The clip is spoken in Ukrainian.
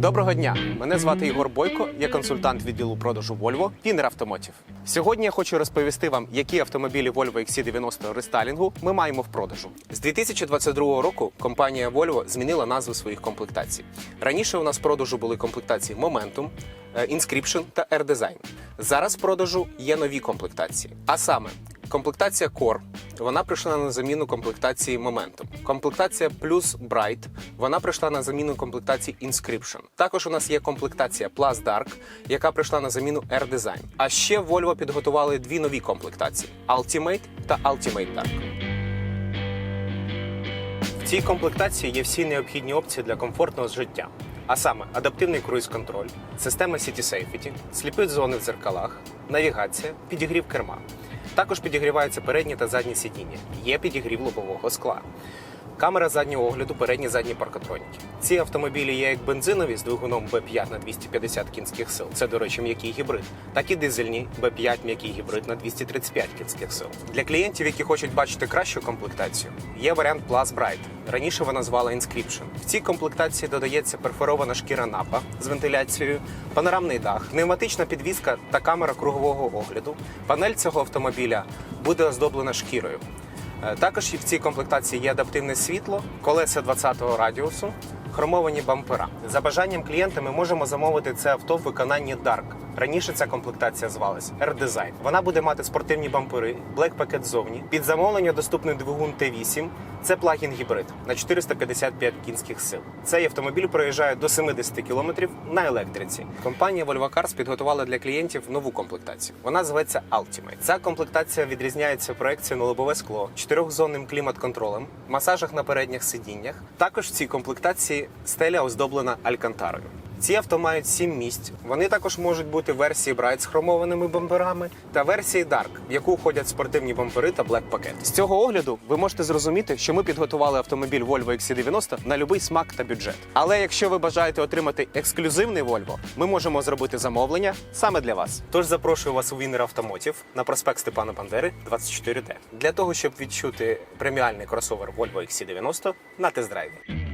Доброго дня! Мене звати Ігор Бойко, я консультант відділу продажу Volvo Вінер Автомотів. Сьогодні я хочу розповісти вам, які автомобілі Volvo XC90 рестайлінгу ми маємо в продажу. З 2022 року компанія Volvo змінила назву своїх комплектацій. Раніше у нас в продажу були комплектації Momentum, е, Inscription та R-Design. Зараз в продажу є нові комплектації, а саме Комплектація Core вона прийшла на заміну комплектації Momentum. Комплектація Plus Bright вона прийшла на заміну комплектації Inscription. Також у нас є комплектація Plus Dark, яка прийшла на заміну Air Design. А ще Volvo підготували дві нові комплектації: Ultimate та Ultimate Dark. В цій комплектації є всі необхідні опції для комфортного життя. А саме адаптивний круїз-контроль, система City Safety, сліпі зони в дзеркалах, навігація, підігрів керма. Також підігріваються передні та задні сидіння. Є підігрів лобового скла. Камера заднього огляду, передні задні паркотроніки. Ці автомобілі є як бензинові з двигуном B5 на 250 кінських сил. Це, до речі, м'який гібрид, так і дизельні B5 м'який гібрид на 235 кінських сил. Для клієнтів, які хочуть бачити кращу комплектацію, є варіант Plus Bright. Раніше вона звала Inscription. В цій комплектації додається перфорована шкіра напа з вентиляцією, панорамний дах, пневматична підвізка та камера кругового огляду. Панель цього автомобіля буде оздоблена шкірою. Е, Також в цій комплектації є адаптивне світло, колеса 20-го радіусу, хромовані бампера. За бажанням клієнта ми можемо замовити це авто в виконанні Dark. Раніше ця комплектація звалась R-Design. Вона буде мати спортивні бампери, блек пакет ззовні. Під замовлення доступний двигун Т8. Це плагін гібрид на 455 кінських сил. Цей автомобіль проїжджає до 70 км на електриці. Компанія Volvo Cars підготувала для клієнтів нову комплектацію. Вона зветься Ultimate. Ця комплектація відрізняється проекцією на лобове скло, чотирьохзонним клімат-контролем, масажах на передніх сидіннях. Також в цій комплектації стеля оздоблена алькантарою. Ці авто мають 7 місць. Вони також можуть бути версії Bright з хромованими бамперами та версії Dark, в яку входять спортивні бампери та Black пакет. З цього огляду ви можете зрозуміти, що ми підготували автомобіль Volvo XC90 на будь-який смак та бюджет. Але якщо ви бажаєте отримати ексклюзивний Volvo, ми можемо зробити замовлення саме для вас. Тож запрошую вас у Вінер Автомотів на проспект Степана Бандери 24D для того, щоб відчути преміальний кросовер Volvo XC90 на тест-драйві.